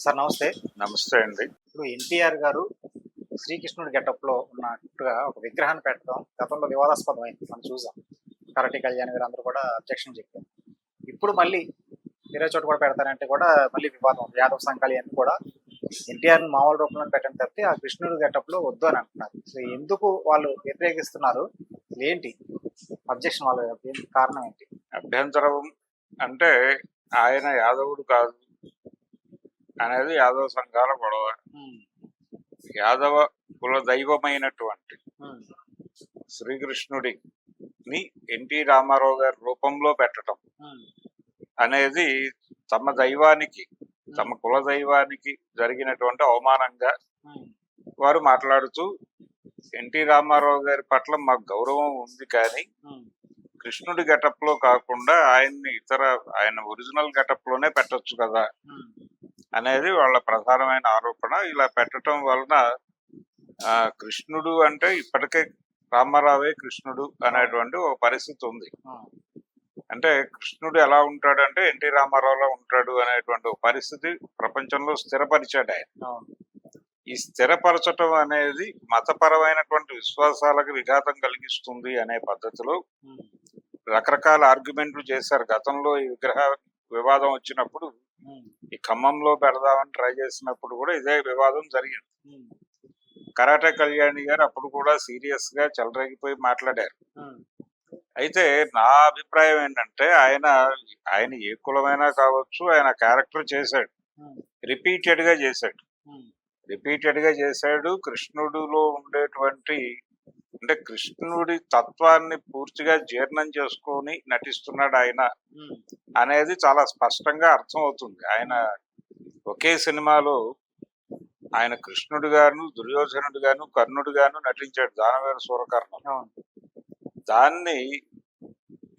Sir నమస్తే. నమస్తే అండి. ఇప్పుడు ఎన్టీఆర్ గారు శ్రీకృష్ణుడి గెటప్లో ఉన్నట్టుగా ఒక విగ్రహాన్ని పెట్టడం గతంలో వివాదాస్పదమైంది. మనం చూసాం. కరటి కళ్యాణ్ గారు అందరూ కూడా అబ్జెక్షన్ చెప్పారు. ఇప్పుడు మళ్ళీ వేరే చోట కూడా పెడతారంటే కూడా మళ్ళీ వివాదం. యాదవ్ సంఘాలు ఇవన్నీ కూడా ఎన్టీఆర్ మామూలు రూపంలో పెట్టడం తప్పితే ఆ కృష్ణుడి గెటప్లో వద్దు అని అంటున్నారు. సో ఎందుకు వాళ్ళు వ్యతిరేకిస్తున్నారు? ఏంటి? అబ్జెక్షన్ వాళ్ళ ఏంటి? కారణం ఏంటి? అభ్యంతరం అంటే ఆయన యాదవుడు కాదు. అనేది యాదవ సంఘాల గొడవ. యాదవ కుల దైవమైనటువంటి శ్రీకృష్ణుడిని ఎన్టీ రామారావు గారి రూపంలో పెట్టడం అనేది తమ దైవానికి తమ కుల దైవానికి జరిగినటువంటి అవమానంగా వారు మాట్లాడుతూ ఎన్టీ రామారావు గారి పట్ల మాకు గౌరవం ఉంది కానీ కృష్ణుడి గెటప్లో కాకుండా ఆయన్ని ఇతర ఆయన ఒరిజినల్ గెటప్లోనే పెట్టొచ్చు కదా. అనేది వాళ్ళ ప్రధానమైన ఆరోపణ. ఇలా పెట్టడం వలన ఆ, కృష్ణుడు అంటే ఇప్పటికే రామారావే కృష్ణుడు అనేటువంటి ఒక పరిస్థితి ఉంది. అంటే కృష్ణుడు ఎలా ఉంటాడంటే ఎన్టీ రామారావులో ఉంటాడు అనేటువంటి ఒక పరిస్థితి ప్రపంచంలో స్థిరపరిచాడు ఆయన. ఈ స్థిరపరచటం అనేది మతపరమైనటువంటి విశ్వాసాలకు విఘాతం కలిగిస్తుంది అనే పద్ధతిలో రకరకాల ఆర్గ్యుమెంట్లు చేశారు. గతంలో ఈ విగ్రహ వివాదం వచ్చినప్పుడు ఈ ఖమ్మంలో పెడదామని ట్రై చేసినప్పుడు కూడా ఇదే వివాదం జరిగింది. కరాటే కళ్యాణి గారు అప్పుడు కూడా సీరియస్గా చెలరేగిపోయి మాట్లాడారు. అయితే నా అభిప్రాయం ఏంటంటే ఆయన ఆయన ఏ కులమైనా కావచ్చు ఆయన క్యారెక్టర్ చేశాడు. రిపీటెడ్గా చేశాడు. రిపీటెడ్గా చేశాడు. కృష్ణుడులో ఉండేటువంటి అంటే కృష్ణుడి తత్వాన్ని పూర్తిగా జీర్ణం చేసుకొని నటిస్తున్నాడు ఆయన అనేది చాలా స్పష్టంగా అర్థం అవుతుంది ఆయన ఒకే సినిమాలో ఆయన కృష్ణుడు గాను దుర్యోధనుడు గాను కర్ణుడు గాను నటించాడు దానవేర సూరకర్ణం. దాన్ని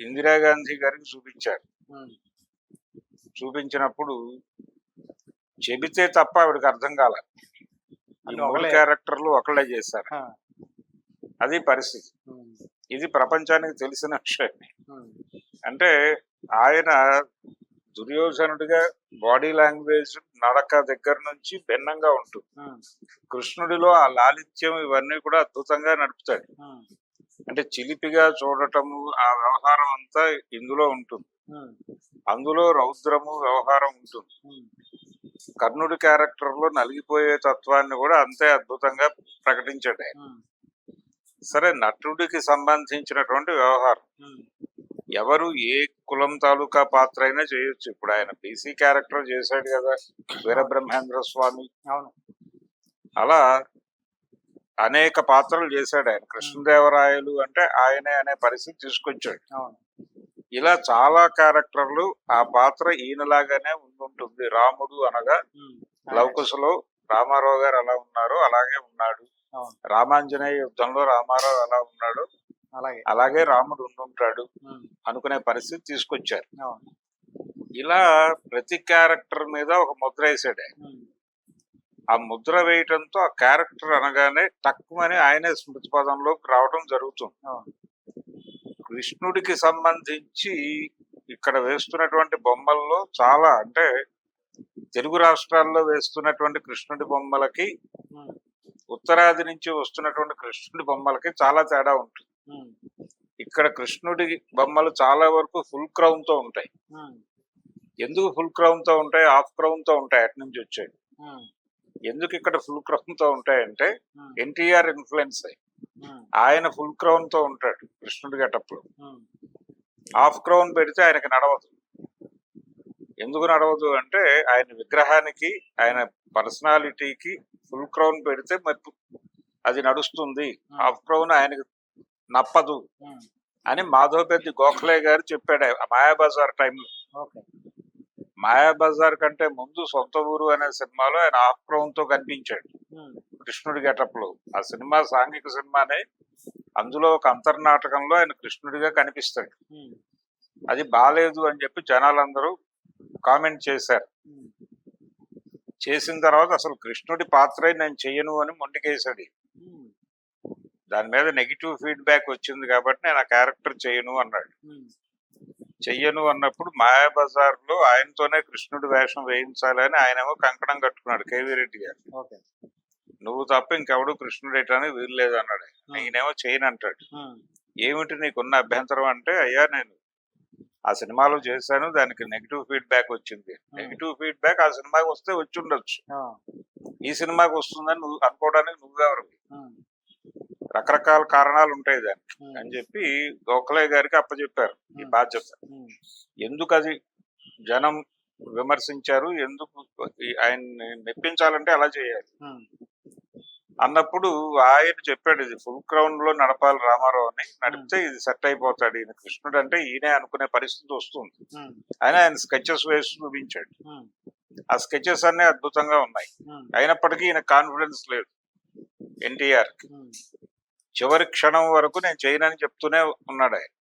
ఇందిరాగాంధీ గారికి చూపించాడు ఉమ్, చూపించినప్పుడు చెబితే తప్ప ఆవిడకి అర్థం కాల. ఈ అంటే మూడు. క్యారెక్టర్లు ఒకళ్ళే చేశారు. అది పరిస్థితి. ఇది ప్రపంచానికి తెలిసిన విషయం. ఉమ్, అంటే ఆయన దుర్యోధనుడిగా బాడీ లాంగ్వేజ్ నడక దగ్గర నుంచి భిన్నంగా ఉంటుంది. కృష్ణుడిలో ఆ లాలిత్యం ఇవన్నీ కూడా అద్భుతంగా నడుపుతాడు. అంటే చిలిపిగా చూడటము ఆ వ్యవహారం అంతా ఇందులో ఉంటుంది. అందులో రౌద్రము వ్యవహారం ఉంటుంది. కర్ణుడి క్యారెక్టర్లో నలిగిపోయే తత్వాన్ని కూడా అంతే అద్భుతంగా ప్రకటించాడు ఆయన. సరే నటుడికి సంబంధించినటువంటి వ్యవహారం. ఎవరు ఏ కులం తాలూకా పాత్ర అయినా చేయొచ్చు. ఇప్పుడు ఆయన బీసీ క్యారెక్టర్ చేశాడు కదా వీరబ్రహ్మేంద్ర స్వామి. అవును. అలా అనేక పాత్రలు చేశాడు ఆయన. కృష్ణదేవరాయలు అంటే ఆయనే అనే పరిస్థితి తీసుకొచ్చాడు. ఇలా చాలా క్యారెక్టర్లు ఆ పాత్ర ఈయనలాగానే ఉండుంటుంది. రాముడు అనగా లవకుశలో రామారావు గారు అలా ఉన్నారు అలాగే ఉన్నాడు. రామాంజనేయ యుద్ధంలో రామారావు ఎలా ఉన్నాడు అలాగే. అలాగే రాముడు ఉండుంటాడు అనుకునే పరిస్థితి తీసుకొచ్చారు. ఇలా ప్రతి క్యారెక్టర్ మీద ఒక ముద్ర వేసాడు. ఆ ముద్ర వేయటంతో ఆ క్యారెక్టర్ అనగానే తక్కువని ఆయనే స్మృతి పదంలోకి రావడం జరుగుతుంది. కృష్ణుడికి సంబంధించి ఇక్కడ వేస్తున్నటువంటి బొమ్మల్లో చాలా అంటే తెలుగు రాష్ట్రాల్లో వేస్తున్నటువంటి కృష్ణుడి బొమ్మలకి ఉత్తరాది నుంచి వస్తున్నటువంటి కృష్ణుడి బొమ్మలకి చాలా తేడా ఉంటుంది. ఇక్కడ కృష్ణుడి బొమ్మలు చాలా వరకు ఫుల్ క్రౌన్తో ఉంటాయి. ఎందుకు ఫుల్ క్రౌన్తో ఉంటాయి? హాఫ్ క్రౌన్తో ఉంటాయి అటు నుంచి వచ్చాయి ఎందుకు ఇక్కడ ఫుల్ క్రౌన్తో ఉంటాయంటే ఎన్టీఆర్ ఇన్ఫ్లుయెన్స్ అయ్యి ఆయన ఫుల్ క్రౌన్తో ఉంటాడు కృష్ణుడి గెటప్లో ఉమ్, హాఫ్ క్రౌన్ పెడితే ఆయనకి నడవదు. ఎందుకు నడవదు అంటే ఆయన విగ్రహానికి ఆయన పర్సనాలిటీకి ఫుల్ క్రౌన్ పెడితే మరి అది నడుస్తుంది. హాఫ్ క్రౌన్ ఆయనకి నప్పదు. అని మాధవపెద్ది గోఖలే గారు చెప్పాడు మాయాబజార్ టైంలో. మాయాబజార్ కంటే ముందు సొంత ఊరు అనే సినిమాలో ఆయన హాఫ్ క్రౌన్తో కనిపించాడు కృష్ణుడి గెటప్లో ఆ సినిమా సాంఘిక సినిమానే. అందులో ఒక అంతర్నాటకంలో ఆయన కృష్ణుడిగా కనిపిస్తాడు. అది బాలేదు అని చెప్పి జనాలందరూ కామెంట్ చేశారు. చేసిన తర్వాత అసలు కృష్ణుడి పాత్రే నేను చెయ్యను అని మొండికేశాడు. దాని మీద నెగిటివ్ ఫీడ్బ్యాక్ వచ్చింది కాబట్టి నేను ఆ క్యారెక్టర్ చేయను అన్నాడు. చెయ్యను అన్నప్పుడు మాయాబజార్లో ఆయనతోనే కృష్ణుడి వేషం వేయించాలని ఆయనేమో కంకణం కట్టుకున్నాడు కేవీ రెడ్డి గారు. నువ్వు తప్ప ఇంకెవడు కృష్ణుడు ఎట్లని వీల్లేదు అన్నాడు. ఆయన. ఈయనేమో చేయను అంటాడు ఏమిటి నీకున్న అభ్యంతరం అంటే అయ్యా నేను ఆ సినిమాలో చేశాను దానికి నెగిటివ్ ఫీడ్బ్యాక్ వచ్చింది. నెగిటివ్ ఫీడ్బ్యాక్ ఆ సినిమాకి వస్తే వచ్చి ఉండొచ్చు ఈ సినిమాకి వస్తుందని నువ్వు అనుకోవడానికి నువ్వెవరు? రకరకాల కారణాలు ఉంటాయి దానికి. అని చెప్పి గోఖలే గారికి అప్పచెప్పారు ఈ బాధ్యత. ఎందుకు అది జనం విమర్శించారు. ఎందుకు? ఆయన్ని మెప్పించాలంటే అలా చేయాలి. అన్నప్పుడు ఆయన చెప్పాడు ఇది ఫుల్ క్రౌన్లో నడపాలి రామారావు అని. నడిపితే ఇది సెట్ అయిపోతాడు. ఈయన కృష్ణుడు అంటే ఈయనే అనుకునే పరిస్థితి వస్తుంది. ఆయన ఆయన స్కెచెస్ వేసి చూపించాడు. ఆ స్కెచెస్ అన్ని అద్భుతంగా ఉన్నాయి. అయినప్పటికీ ఈయన కాన్ఫిడెన్స్ లేదు ఎన్టీఆర్ చివరి క్షణం వరకు నేను చేయనని చెప్తూనే ఉన్నాడు ఆయన.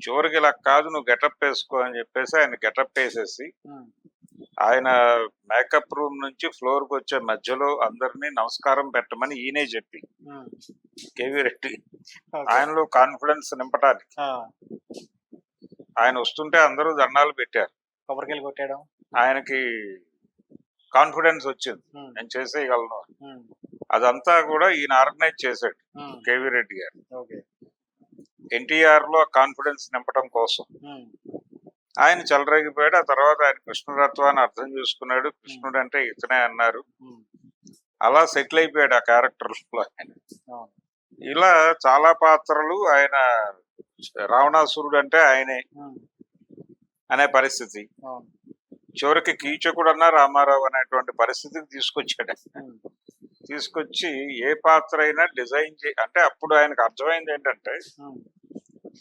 చివరికి ఇలా కాదు నువ్వు గెటప్ వేసుకో అని చెప్పేసి ఆయన గెటప్ వేసేసి ఆయన మేకప్ రూమ్ నుంచి ఫ్లోర్కి వచ్చే మధ్యలో అందరినీ నమస్కారం పెట్టమని ఈయనే చెప్పి. కేవీ రెడ్డి. ఆయనలో కాన్ఫిడెన్స్ నింపడానికి ఆ, ఆయన వస్తుంటే అందరూ దండాలు పెట్టారు. కొబ్బరికాయలు కొట్టేయడం. ఆయనకి కాన్ఫిడెన్స్ వచ్చింది. నేను చేసేయగలను అదంతా కూడా ఈయన ఆర్గనైజ్ చేశాడు. కేవీ రెడ్డి గారు. ఓకే. ఎన్టీఆర్లో కాన్ఫిడెన్స్ నింపడం కోసం. ఆయన చెలరేగిపోయాడు. ఆ తర్వాత ఆయన కృష్ణుడత్వాన్ని అర్థం చేసుకున్నాడు. కృష్ణుడు అంటే ఇతనే అన్నారు. అలా సెటిల్ అయిపోయాడు ఆ క్యారెక్టర్లో ఆయన. ఇలా చాలా పాత్రలు ఆయన రావణాసురుడు అంటే ఆయనే అనే పరిస్థితి. చివరికి కీచకుడు అన్న రామారావు అనేటువంటి పరిస్థితికి తీసుకొచ్చాడు. తీసుకొచ్చి ఏ పాత్ర అయినా డిజైన్ చే అంటే అప్పుడు ఆయనకు అర్థమైంది ఏంటంటే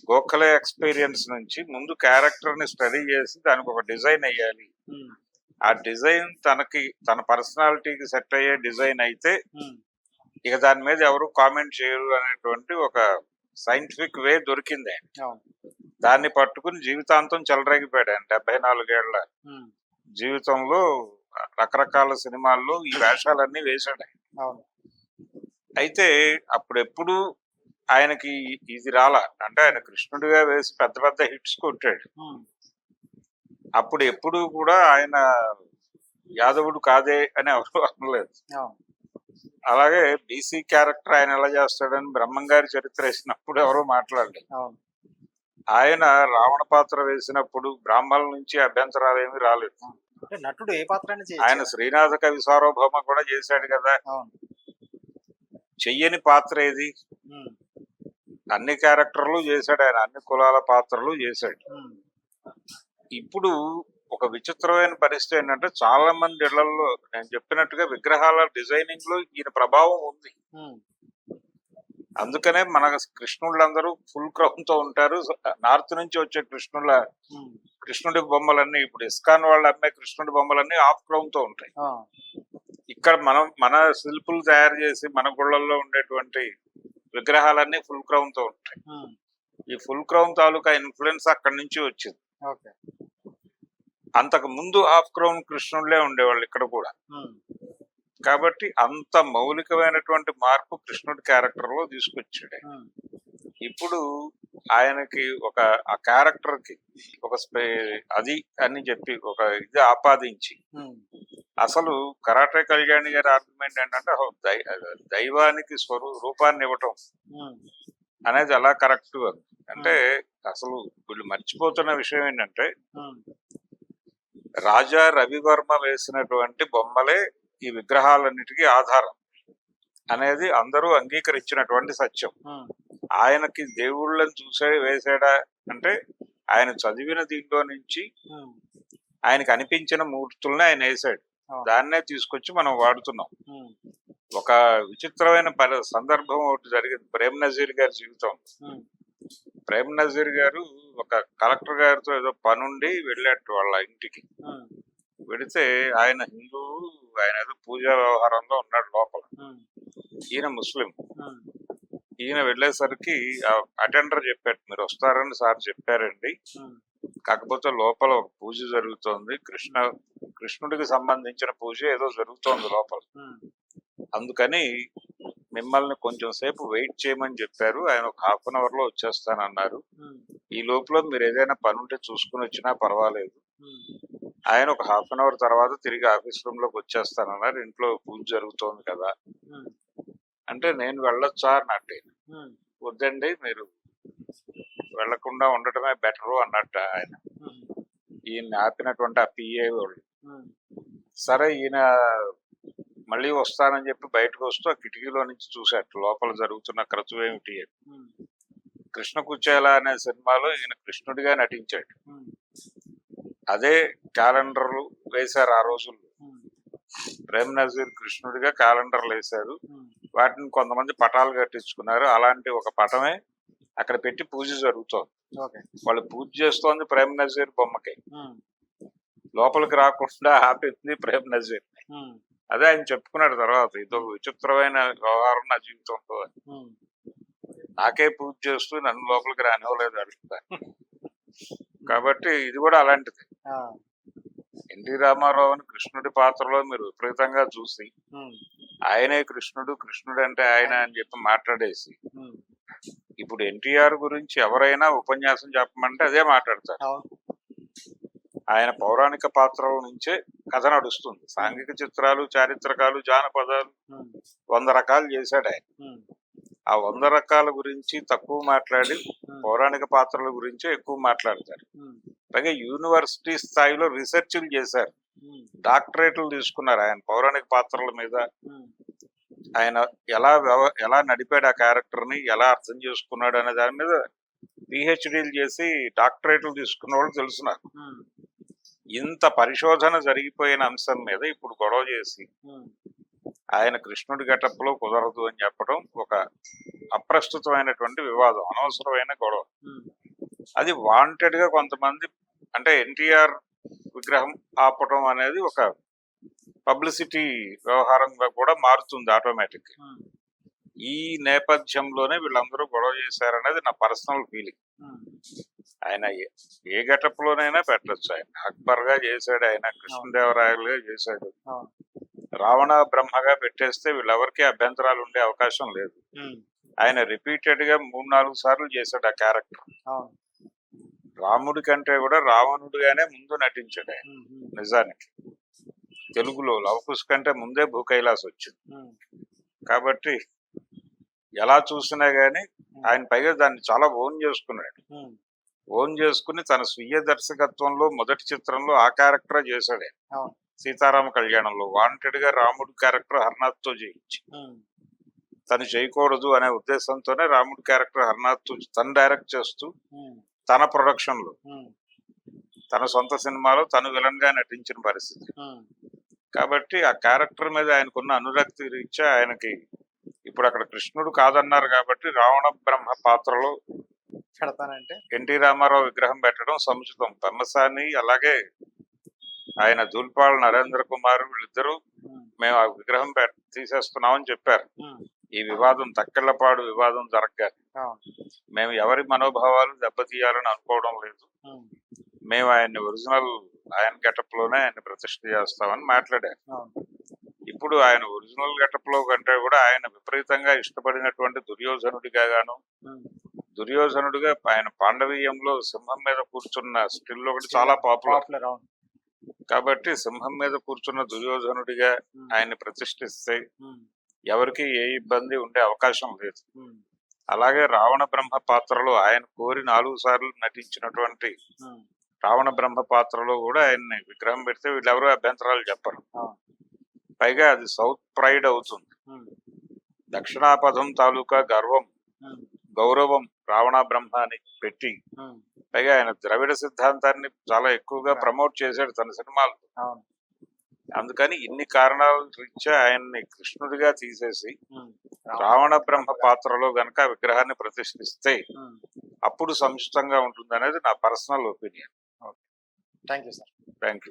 గోఖలే ఎక్స్పీరియన్స్ నుంచి ముందు క్యారెక్టర్ని స్టడీ చేసి దానికి ఒక డిజైన్ వేయాలి. ఆ డిజైన్ తనకి తన పర్సనాలిటీకి సెట్ అయ్యే డిజైన్ అయితే ఇక దాని మీద ఎవరు కామెంట్ చేయరు అనేటువంటి ఒక సైంటిఫిక్ వే దొరికింది. దాన్ని పట్టుకుని జీవితాంతం చెలరేగిపోయాడు. ఆయన డెబ్బై నాలుగేళ్ళ జీవితంలో రకరకాల సినిమాల్లో ఈ వేషాలన్నీ వేశాడు. అయితే అప్పుడెప్పుడు ఆయనకి ఇది రాలా. అంటే ఆయన కృష్ణుడిగా వేసి పెద్ద పెద్ద హిట్స్ కొట్టాడు. అప్పుడు ఎప్పుడు కూడా ఆయన యాదవుడు కాదే అని ఎవరు అనలేదు. అలాగే బీసీ క్యారెక్టర్ ఆయన ఎలా చేస్తాడని బ్రహ్మంగారి చరిత్ర వేసినప్పుడు ఎవరో మాట్లాడలేదు. ఆయన రావణ పాత్ర వేసినప్పుడు బ్రాహ్మణుల నుంచి అభ్యంతరాలు ఏమీ రాలేదు. నటుడు ఏ పాత్ర ఆయన శ్రీనాథ కవి సార్వభౌమ కూడా చేశాడు కదా. చెయ్యని పాత్ర ఏది? అన్ని క్యారెక్టర్లు చేశాడు ఆయన అన్ని కులాల పాత్రలు చేశాడు. ఇప్పుడు ఒక విచిత్రమైన పరిస్థితి ఏంటంటే చాలా మంది ఇళ్ళలో నేను చెప్పినట్టుగా విగ్రహాల డిజైనింగ్లో ఈయన ప్రభావం ఉంది. అందుకనే మన కృష్ణుళ్ళందరూ ఫుల్ క్రౌన్తో ఉంటారు. నార్త్ నుంచి వచ్చే కృష్ణుల కృష్ణుడి బొమ్మలన్నీ ఇప్పుడు ఇస్కాన్ వాళ్ళు అమ్మే కృష్ణుడి బొమ్మలన్నీ హాఫ్ క్రౌన్తో ఉంటాయి ఇక్కడ మనం మన శిల్పులు తయారు చేసి మన గుళ్ళల్లో ఉండేటువంటి విగ్రహాలన్నీ ఫుల్ క్రౌన్తో ఉంటాయి ఈ ఫుల్ క్రౌన్ తాలూకా ఇన్ఫ్లుయెన్స్ అక్కడి నుంచి వచ్చింది. అంతకు ముందు హాఫ్ క్రౌన్ కృష్ణుళ్ళే ఉండేవాళ్ళు ఇక్కడ కూడా. కాబట్టి అంత మౌలికమైనటువంటి మార్పు కృష్ణుడి క్యారెక్టర్లో తీసుకొచ్చాడు ఇప్పుడు ఆయనకి ఒక ఆ క్యారెక్టర్కి ఒక అది అని చెప్పి ఒక ఇది ఆపాదించి అసలు కరాటే కళ్యాణి గారి ఆర్గ్యుమెంట్ ఏంటంటే దైవానికి స్వరూ రూపాన్ని ఇవ్వటం అనేది ఎలా కరెక్ట్ అని అంటే అసలు వీళ్ళు మర్చిపోతున్న విషయం ఏంటంటే రాజా రవివర్మ వేసినటువంటి బొమ్మలే ఈ విగ్రహాలన్నిటికీ ఆధారం అనేది అందరూ అంగీకరించినటువంటి సత్యం. ఆయనకి దేవుళ్ళని చూసే వేసాడా అంటే ఆయన చదివిన దీంట్లో నుంచి ఆయనకి అనిపించిన మూర్తుల్ని ఆయన వేసాడు. దాన్నే తీసుకొచ్చి మనం వాడుతున్నాం. ఒక విచిత్రమైన సందర్భం ఒకటి జరిగింది. ప్రేమ్ నజీర్ గారి జీవితం. ప్రేమ్ నజీర్ గారు ఒక కలెక్టర్ గారితో ఏదో పనుండి వెళ్ళాడు వాళ్ళ ఇంటికి. వెడితే ఆయన హిందువు ఆయన ఏదో పూజా వ్యవహారంలో ఉన్నాడు లోపల. ఈయన ముస్లిం. ఈయన వెళ్ళేసరికి అటెండర్ చెప్పాడు మీరు వస్తారని సార్ చెప్పారండి. కాకపోతే లోపల ఒక పూజ జరుగుతోంది. కృష్ణ కృష్ణుడికి సంబంధించిన పూజ ఏదో జరుగుతోంది లోపల. అందుకని మిమ్మల్ని కొంచెం సేపు వెయిట్ చేయమని చెప్పారు. ఆయన ఒక హాఫ్ అన్ అవర్లో వచ్చేస్తానన్నారు ఈ లోపల మీరు ఏదైనా పని ఉంటే చూసుకుని వచ్చినా పర్వాలేదు. ఆయన ఒక హాఫ్ అన్ అవర్ తర్వాత తిరిగి ఆఫీస్ రూమ్లోకి వచ్చేస్తానన్నారు. ఇంట్లో పూజ జరుగుతోంది కదా. అంటే నేను వెళ్ళొచ్చా అన్నట్టు. వద్దండి మీరు వెళ్ళకుండా ఉండటమే బెటరు అన్నట్టు ఆయన. ఉమ్, ఈయన ఆపినటువంటి ఆ పిఏ వాళ్ళు. సరే ఈయన మళ్ళీ వస్తానని చెప్పి బయటకు వస్తూ ఆ కిటికీలో నుంచి చూశాడు. లోపల జరుగుతున్న క్రతువు ఏమిటి? కృష్ణ కుచేల అనే సినిమాలో ఈయన కృష్ణుడిగా నటించాడు. అదే క్యాలెండర్లు వేశారు ఆ రోజుల్లో. ప్రేమ్ నజీర్ కృష్ణుడిగా క్యాలెండర్లు వేశారు. వాటిని కొంతమంది పటాలు కట్టించుకున్నారు. అలాంటి ఒక పటమే అక్కడ పెట్టి పూజ జరుగుతోంది. వాళ్ళు పూజ చేస్తోంది ప్రేమ్ నజీర్ బొమ్మకి. లోపలికి రాకుండా ఆపింది ప్రేమ్ నజీర్. అదే ఆయన చెప్పుకున్నాడు తర్వాత. ఇదో విచిత్రమైన వ్యవహారం నా జీవితంలో. నాకే పూజ చేస్తూ నన్ను లోపలికి రానివ్వలేదు అడుగుతా. కాబట్టి ఇది కూడా అలాంటిది. ఎన్టీ రామారావుని కృష్ణుడి పాత్రలో మీరు విపరీతంగా చూసి ఆయనే కృష్ణుడు కృష్ణుడు అంటే ఆయన అని చెప్పి మాట్లాడేసి ఇప్పుడు ఎన్టీఆర్ గురించి ఎవరైనా ఉపన్యాసం చెప్పమంటే అదే మాట్లాడతారు. ఆయన పౌరాణిక పాత్రల నుంచే కథ నడుస్తుంది. సాంఘిక చిత్రాలు చారిత్రకాలు జానపదాలు వంద రకాలు చేశాడు ఆయన. ఆ వంద రకాల గురించి తక్కువ మాట్లాడి పౌరాణిక పాత్రల గురించే ఎక్కువ మాట్లాడతారు. పైగా యూనివర్సిటీ స్థాయిలో రీసెర్చ్లు చేశారు. డాక్టరేట్లు తీసుకున్నారు ఆయన పౌరాణిక పాత్రల మీద. ఆయన ఎలా ఎలా నడిపాడు ఆ క్యారెక్టర్ని ఎలా అర్థం చేసుకున్నాడు అనే దాని మీద పిహెచ్డీలు చేసి డాక్టరేట్లు తీసుకున్న వాళ్ళు తెలుసు నాకు ఉమ్, ఇంత పరిశోధన జరిగిపోయిన అంశం మీద ఇప్పుడు గొడవ చేసి ఆయన కృష్ణుడి గెటప్లో కుదరదు అని చెప్పడం ఒక అప్రస్తుతమైనటువంటి వివాదం అనవసరమైన గొడవ. అది వాంటెడ్గా కొంతమంది అంటే ఎన్టీఆర్ విగ్రహం ఆపటం అనేది ఒక పబ్లిసిటీ వ్యవహారంగా కూడా మారుతుంది ఆటోమేటిక్ ఈ నేపథ్యంలోనే వీళ్ళందరూ గొడవ చేశారనేది నా పర్సనల్ ఫీలింగ్ ఆయన ఏ- ఏ గెటప్ లోనైనా పెట్టచ్చు. ఆయన అక్బర్గా చేశాడు ఆయన కృష్ణదేవరాయలుగా చేశాడు. రావణ బ్రహ్మగా పెట్టేస్తే వీళ్ళెవరికి అభ్యంతరాలు ఉండే అవకాశం లేదు. ఆయన రిపీటెడ్గా మూడు నాలుగు సార్లు చేశాడు ఆ క్యారెక్టర్. రాముడి కంటే కూడా రావణుడిగానే ముందు నటించాడు ఆయన. నిజానికి. తెలుగులో లవకుశ కంటే ముందే భూ కైలాస్ వచ్చింది కాబట్టి ఎలా చూసినా గానీ ఆయన పైగా దాన్ని చాలా ఓన్ చేసుకున్నాడు. ఓన్ చేసుకుని తన స్వీయ దర్శకత్వంలో మొదటి చిత్రంలో ఆ క్యారెక్టర్ చేశాడు. సీతారామ కళ్యాణంలో. వాంటెడ్గా రాముడి క్యారెక్టర్ హర్నాథ్తో చేయించి తను చేయకూడదు అనే ఉద్దేశంతోనే రాముడి క్యారెక్టర్ హర్నాథ్తో తను డైరెక్ట్ చేస్తూ తన ప్రొడక్షన్లో తన సొంత సినిమాలో తను విలన్గా నటించిన పరిస్థితి. కాబట్టి ఆ క్యారెక్టర్ మీద ఆయనకున్న అనురక్తి రీత్యా ఆయనకి ఇప్పుడు అక్కడ కృష్ణుడు కాదన్నారు కాబట్టి రావణ బ్రహ్మ పాత్రలో పెడతానంటే ఎన్టీ రామారావు విగ్రహం పెట్టడం సముచితం. తమ్మసాని అలాగే ఆయన దూల్పాల్ నరేంద్ర కుమార్ వీళ్ళిద్దరూ మేము ఆ విగ్రహం తీసేస్తున్నామని చెప్పారు. ఈ వివాదం తక్కెళ్ళపాడు వివాదం అవును. మేము ఎవరి మనోభావాలు దెబ్బతీయాలని అనుకోవడం లేదు. మేము ఆయన్ని ఒరిజినల్ ఆయన గెటప్లోనే ఆయన ప్రతిష్ఠ చేస్తామని మాట్లాడారు. ఇప్పుడు ఆయన ఒరిజినల్ గెటప్లో కంటే కూడా ఆయన విపరీతంగా ఇష్టపడినటువంటి దుర్యోధనుడిగా గాను దుర్యోధనుడిగా ఆయన పాండవీయంలో సింహం మీద కూర్చున్న స్టిల్ ఒకటి చాలా పాపులర్ కాబట్టి సింహం మీద కూర్చున్న దుర్యోధనుడిగా ఆయన్ని ప్రతిష్ఠిస్తే ఎవరికి ఏ ఇబ్బంది ఉండే అవకాశం లేదు. అలాగే రావణ బ్రహ్మ పాత్రలో ఆయన కోరి నాలుగు సార్లు నటించినటువంటి రావణ బ్రహ్మ పాత్రలో కూడా ఆయన్ని విగ్రహం పెడితే వీళ్ళెవరూ అభ్యంతరాలు చెప్పరు. పైగా అది సౌత్ ప్రైడ్ అవుతుంది. దక్షిణాపథం తాలూకా గర్వం గౌరవం రావణ బ్రహ్మ అని పెట్టి పైగా ఆయన ద్రవిడ సిద్ధాంతాన్ని చాలా ఎక్కువగా ప్రమోట్ చేశాడు తన సినిమాలు అందుకని ఇన్ని కారణాల రీత్యా ఆయన్ని కృష్ణుడిగా తీసేసి రావణ బ్రహ్మ పాత్రలో గనక విగ్రహాన్ని ప్రతిష్ఠిస్తే అప్పుడు సముచితంగా ఉంటుంది అనేది నా personal opinion. Thank you sir. Thank you